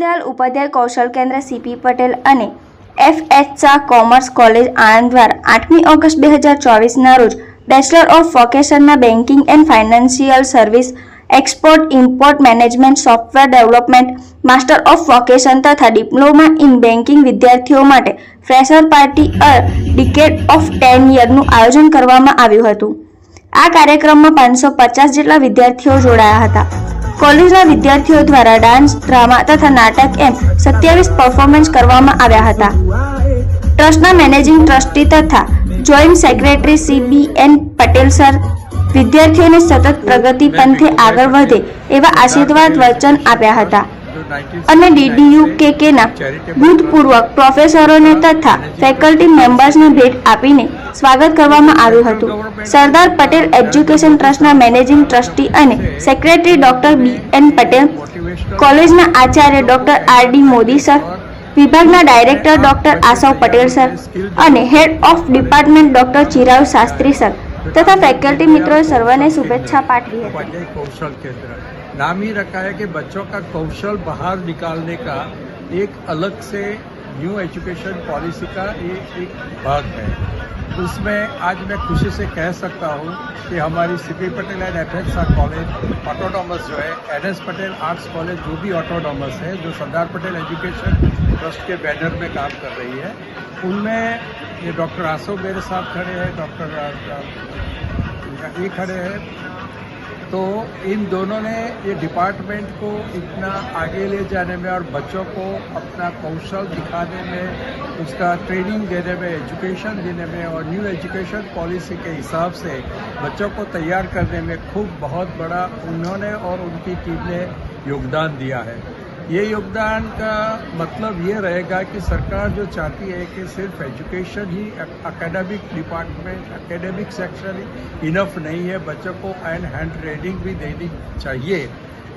દીનદયાલ ઉપાધ્યાય કૌશલ કેન્દ્ર સીપી પટેલ અને F H Shah commerce college Anand દ્વારા આઠમી ઓગસ્ટ બે હજાર ચોવીસના રોજ bachelor of વોકેશનમાં banking and financial service export import management software development master of vocation તથા ડિપ્લોમા ઇન બેન્કિંગ વિદ્યાર્થીઓ માટે fresher party a decade of ten યરનું આયોજન કરવામાં આવ્યું હતું. આ કાર્યક્રમમાં પાંચસો પચાસ જેટલા વિદ્યાર્થીઓ જોડાયા હતા. કોલેજના વિદ્યાર્થીઓ દ્વારા ડાન્સ, ડ્રામા તથા નાટક એમ સત્યાવીસ પરફોર્મન્સ કરવામાં આવ્યા હતા. ટ્રસ્ટના મેનેજિંગ ટ્રસ્ટી તથા joint secretary C B N Patel sir, વિદ્યાર્થીઓને સતત પ્રગતિ પંથે આગળ વધે એવા આશીર્વાદ વચન આપ્યા હતા. અને ડીડીયુકેકેના ભૂતપૂર્વ પ્રોફેસરોને તથા ફેકલ્ટી મેમ્બર્સને ભેટ આપીને સ્વાગત કરવામાં આવ્યું હતું. સરદાર પટેલ એજ્યુકેશન ટ્રસ્ટના મેનેજિંગ ટ્રસ્ટી અને secretary doctor B N Patel કોલેજના Acharya doctor R D Modi sir વિભાગના director doctor Aasav Patel sir અને head of department doctor Chirav Shastri sir તથા ફેકલ્ટી મિત્રોએ સર્વને શુભેચ્છા પાઠવી હતી. नाम ही रखा है कि बच्चों का कौशल बाहर निकालने का एक अलग से न्यू एजुकेशन पॉलिसी का ये एक भाग है। उसमें आज मैं खुशी से कह सकता हूँ कि हमारी CP Patel and F H college autonomous जो है N S Patel arts college जो भी ऑटोनॉमस है, जो सरदार पटेल एजुकेशन ट्रस्ट के बैनर में काम कर रही है, उनमें ये डॉक्टर आसो मेरे साथ खड़े हैं डॉक्टर ये खड़े हैं। तो इन दोनों ने ये डिपार्टमेंट को इतना आगे ले जाने में और बच्चों को अपना कौशल दिखाने में, उसका ट्रेनिंग देने में एजुकेशन देने में और न्यू एजुकेशन पॉलिसी के हिसाब से बच्चों को तैयार करने में खूब बहुत बड़ा उन्होंने और उनकी टीम ने योगदान दिया है। ये योगदान का मतलब ये रहेगा कि सरकार जो चाहती है कि सिर्फ़ एजुकेशन ही एकेडमिक डिपार्टमेंट एकेडमिक सेक्शन ही इनफ नहीं है, बच्चों को एंड हैंड ट्रेनिंग भी देनी चाहिए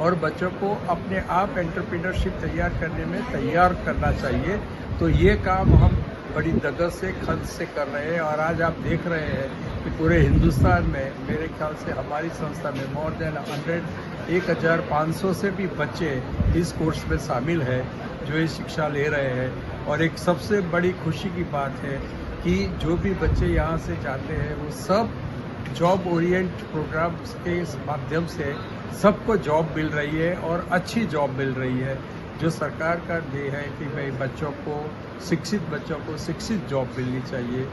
और बच्चों को अपने आप एंटरप्रीनरशिप तैयार करने में तैयार करना चाहिए। तो ये काम हम बड़ी दगत से खत से कर रहे हैं और आज आप देख रहे हैं कि पूरे हिंदुस्तान में, मेरे ख्याल से हमारी संस्था में मोर देन हंड्रेड एक हज़ार पाँच सौ से भी बच्चे इस कोर्स में शामिल है, जो ये शिक्षा ले रहे हैं। और एक सबसे बड़ी खुशी की बात है कि जो भी बच्चे यहाँ से जाते हैं, वो सब जॉब ओरिएंट प्रोग्राम्स के माध्यम से सबको जॉब मिल रही है और अच्छी जॉब मिल रही है। जो सरकार का ध्येय है कि भाई बच्चों को, शिक्षित बच्चों को शिक्षित जॉब मिलनी चाहिए,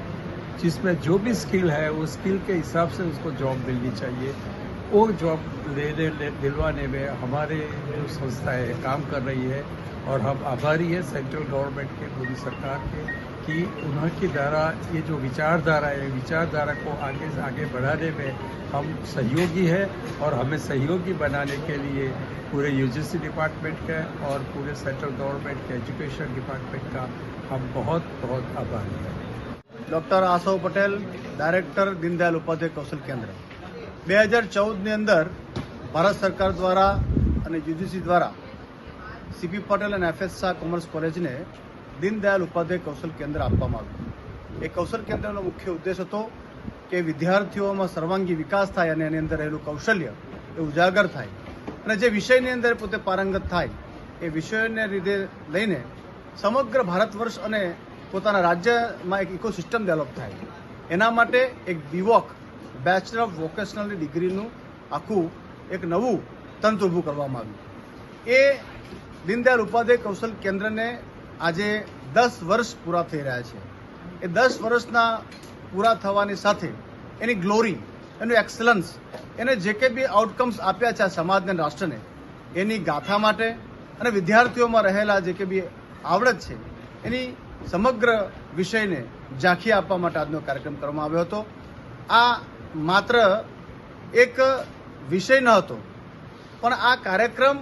जिसमें जो भी स्किल है वो स्किल के हिसाब से उसको जॉब मिलनी चाहिए। वो जॉब लेने ले, दिलवाने में हमारे जो संस्था है काम कर रही है और हम आभारी है सेंट्रल गवर्नमेंट के मोदी सरकार के कि उनके द्वारा ये जो विचारधारा है विचारधारा को आगे से आगे बढ़ाने में हम सहयोगी है और हमें सहयोगी बनाने के लिए पूरे यूजीसी डिपार्टमेंट के और पूरे सेंट्रल गवर्नमेंट के एजुकेशन डिपार्टमेंट का हम बहुत बहुत आभारी हैं। डॉक्टर आसव पटेल डायरेक्टर दीनदयाल उपाध्याय कौशल केंद्र બે હજાર ચૌદની અંદર ભારત સરકાર દ્વારા અને યુજીસી દ્વારા સીપી પટેલ અને એફએસ શાહ કોમર્સ કોલેજને દીનદયાલ ઉપાધ્યાય કૌશલ કેન્દ્ર આપવામાં આવ્યું. એ કૌશલ કેન્દ્રનો મુખ્ય ઉદ્દેશ હતો કે વિદ્યાર્થીઓમાં સર્વાંગી વિકાસ થાય અને એની અંદર રહેલું કૌશલ્ય એ ઉજાગર થાય. અને જે વિષયની અંદર પોતે પારંગત થાય, એ વિષયોને લીધે લઈને સમગ્ર ભારત વર્ષ અને પોતાના રાજ્યમાં એક ઇકોસિસ્ટમ ડેવલપ થાય. એના માટે એક B Voc bachelor of vocational ડિગ્રીનું આખું એક નવું તંત્ર ઊભું કરવામાં આવ્યું. એ દીનદયાળ ઉપાધ્યાય કૌશલ કેન્દ્રને આજે દસ વર્ષ પૂરા થઈ રહ્યા છે. એ દસ વર્ષના પૂરા થવાની સાથે એની ગ્લોરી એનું એક્સલન્સ એને જે કે બી આઉટકમ્સ આપ્યા છે આ સમાજને રાષ્ટ્રને, એની ગાથા માટે અને વિદ્યાર્થીઓમાં રહેલા જે કે બી આવડત છે, એની સમગ્ર વિષયને ઝાંખી આપવા માટે આજનો કાર્યક્રમ કરવામાં આવ્યો હતો. આ માત્ર એક વિષય ન હતો, પણ આ કાર્યક્રમ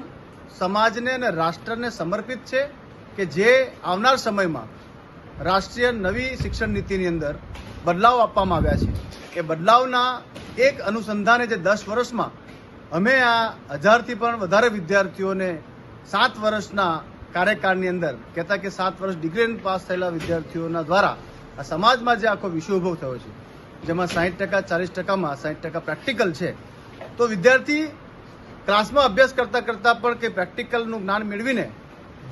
સમાજને અને રાષ્ટ્રને સમર્પિત છે કે જે આવનાર સમયમાં રાષ્ટ્રીય નવી શિક્ષણ નીતિની અંદર બદલાવ આપવામાં આવ્યા છે. એ બદલાવના એક અનુસંધાને જે દસ વર્ષમાં અમે આ હજારથી પણ વધારે વિદ્યાર્થીઓને સાત વર્ષના કાર્યકાળની અંદર, કહેતા કે સાત વર્ષ ડિગ્રી પાસ થયેલા વિદ્યાર્થીઓના દ્વારા આ સમાજમાં જે આખો વિષય ઊભો થયો છે જેમાં સાહીઠ ટકા, ચાલીસ ટકામાં સાહીઠ ટકા પ્રેક્ટિકલ છે. તો વિદ્યાર્થી ક્લાસમાં અભ્યાસ કરતાં કરતાં પણ કે પ્રેક્ટિકલનું જ્ઞાન મેળવીને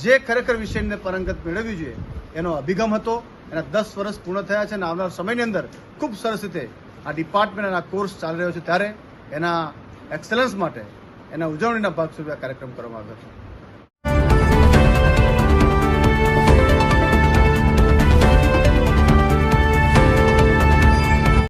જે ખરેખર વિષયને પરંગત મેળવવી જોઈએ, એનો અભિગમ હતો. એના દસ વર્ષ પૂર્ણ થયા છે અને આવનાર સમયની અંદર ખૂબ સરસ રીતે આ ડિપાર્ટમેન્ટ એના કોર્સ ચાલી રહ્યો છે ત્યારે એના એક્સલન્સ માટે એના ઉજવણીના ભાગ સ્વરૂપે આ કાર્યક્રમ કરવામાં આવ્યો છે.